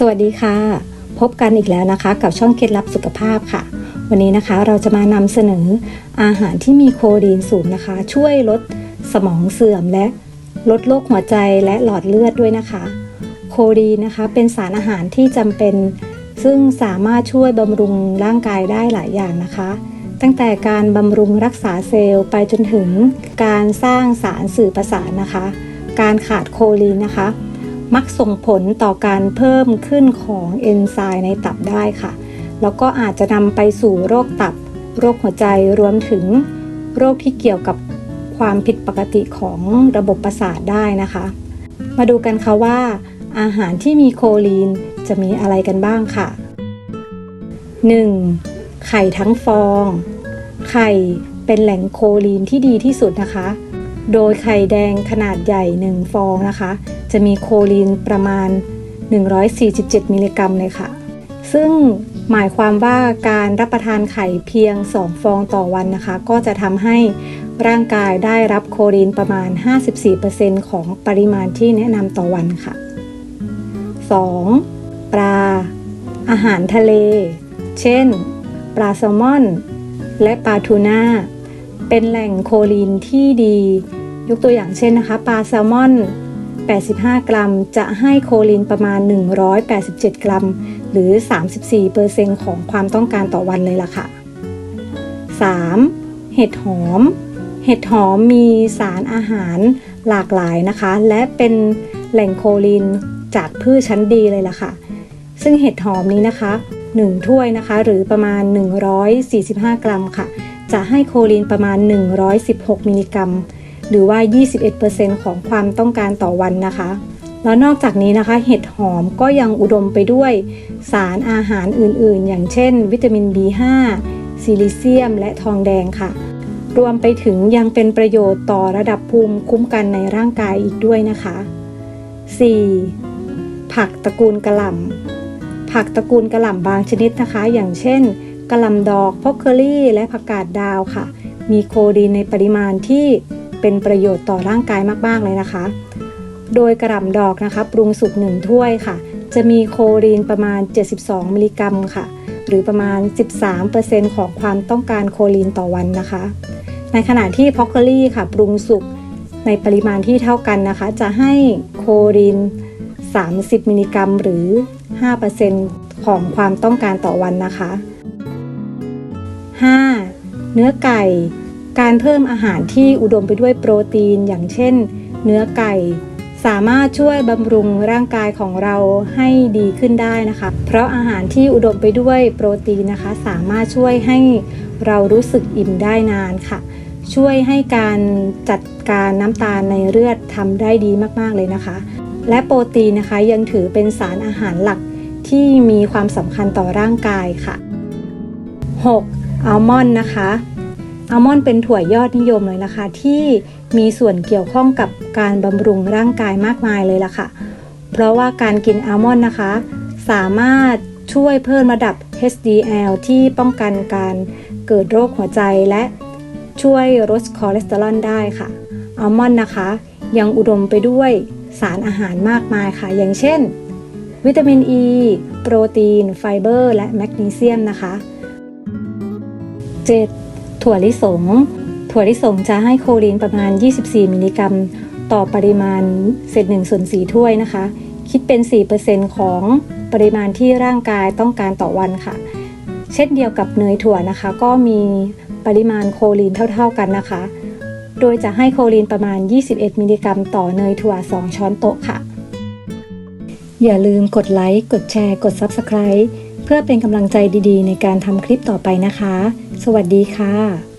สวัสดีค่ะ พบกันอีกแล้วนะคะ กับช่องเคล็ดลับสุขภาพค่ะ วันนี้นะคะเราจะมานำเสนออาหารที่มีโคลีนสูงนะคะ ช่วยลดสมองเสื่อมและลดโรคหัวใจและหลอดเลือดด้วยนะคะ โคลีนนะคะเป็นสารอาหารที่จำเป็น ซึ่งสามารถช่วยบำรุงร่างกายได้หลายอย่างนะคะ ตั้งแต่การบำรุงรักษาเซลล์ไปจนถึงการสร้างสารสื่อประสาทนะคะ การขาดโคลีนนะคะ มักส่งผลต่อการเพิ่มขึ้นของเอนไซม์ในตับได้ค่ะ แล้วก็อาจจะนำไปสู่โรคตับ โรคหัวใจรวมถึงโรคที่เกี่ยวกับความผิดปกติของระบบประสาทได้นะคะ มาดูกันค่ะว่า อาหารที่มีโคลีนจะมีอะไรกันบ้างค่ะ 1. ไข่ทั้งฟอง ไข่เป็นแหล่งโคลีนที่ดีที่สุดนะคะ โดยไข่แดงขนาดใหญ่ 1 ฟองนะคะ จะมีโคลีนประมาณ 147 มิลลิกรัมเลยค่ะ ซึ่งหมายความว่าการรับประทานไข่เพียง 2 ฟองต่อวันนะคะ ก็จะทำให้ร่างกายได้รับโคลีนประมาณ 54%ของปริมาณที่แนะนำต่อวันค่ะ 2. ปลา อาหารทะเล เช่น ปลาแซลมอน และปลาทูน่า เป็นแหล่งโคลีนที่ดี ยกตัวอย่างเช่นนะคะ ปลาแซลมอน 85 กรัม จะให้โคลีนประมาณ 187 กรัม หรือ 34%ของความต้องการต่อวันเลยล่ะค่ะ 3. เห็ดหอม เห็ดหอมมีสารอาหารหลากหลายนะคะ และเป็นแหล่งโคลีนจากพืชชั้นดีเลยล่ะค่ะ ซึ่งเห็ดหอมนี้นะคะ 1 ถ้วยนะคะ หรือประมาณ 145 กรัมค่ะ จะให้โคลีนประมาณ 116 มิลลิกรัม หรือว่า 21%ของความต้องการต่อวันนะคะ แล้วนอกจากนี้นะคะ เห็ดหอมก็ยังอุดมไปด้วย สารอาหารอื่นๆ อย่างเช่น วิตามิน B5 ซิลิเซียม และทองแดงค่ะ รวมไปถึงยังเป็นประโยชน์ต่อระดับภูมิคุ้มกันในร่างกายอีกด้วยนะคะ 4. ผักตระกูลกระหล่ำผักตระกูลกระหล่ำบางชนิดนะคะ อย่างเช่นกระหล่ำดอกพอกเคอรี่ และผักกาดดาวค่ะ มีโคดีนในปริมาณที่ เป็นประโยชน์ต่อร่างกายมากๆเลยนะคะ โดยกระหล่ำดอกนะคะ ปรุงสุกหนึ่งถ้วยค่ะ จะมีโคลีนประมาณ 72 มิลลิกรัมค่ะ หรือประมาณ 13%ของความต้องการโคลีนต่อวันนะคะ ในขณะที่พ็อกเคอรี่ค่ะ ปรุงสุกในปริมาณที่เท่ากันนะคะ จะให้โคลีน 30 มิลลิกรัม หรือ 5%ของความต้องการต่อวันนะคะ 5. เนื้อไก่ การเพิ่มอาหารที่อุดมไปด้วยโปรตีน อย่างเช่น เนื้อไก่ สามารถช่วยบำรุงร่างกายของเราให้ดีขึ้นได้นะคะ เพราะอาหารที่อุดมไปด้วยโปรตีนนะคะ สามารถช่วยให้เรารู้สึกอิ่มได้นานค่ะ ช่วยให้การจัดการน้ำตาลในเลือดทำได้ดีมากๆเลยนะคะ และโปรตีนนะคะยังถือเป็นสารอาหารหลักที่มีความสำคัญต่อร่างกายค่ะ 6. อัลมอนด์นะคะ อัลมอนด์เป็นถั่วยอดนิยมเลยนะคะ ที่มีส่วนเกี่ยวข้องกับการบำรุงร่างกายมากมายเลยล่ะค่ะ เพราะว่าการกินอัลมอนด์นะคะ สามารถช่วยเพิ่มระดับ HDL ที่ป้องกันการเกิดโรคหัวใจและช่วยลดคอเลสเตอรอลได้ค่ะอัลมอนด์นะคะ ยังอุดมไปด้วยสารอาหารมากมายค่ะ อย่างเช่น วิตามินอ e, ีโปรตีน ไฟเบอร์ และแมกนีเซียมนะคะ 7. ถั่วลิสง ถั่วลิสงจะให้โคลีนประมาณ 24 มิลลิกรัม ต่อปริมาณเศษ1ส่วน4ถ้วยนะคะ คิดเป็น 4%ของปริมาณที่ร่างกายต้องการต่อวันค่ะ เช่นเดียวกับเนยถั่วนะคะ ก็มีปริมาณโคลีนเท่า ๆกันนะคะ โดยจะให้โคลีนประมาณ 21 มิลลิกรัม ต่อเนยถั่ว 2 ช้อนโต๊ะค่ะ อย่าลืมกดไลค์ กดแชร์ กด Subscribe เพื่อเป็นกำลังใจดีๆ ในการทำคลิปต่อไปนะคะ สวัสดีค่ะ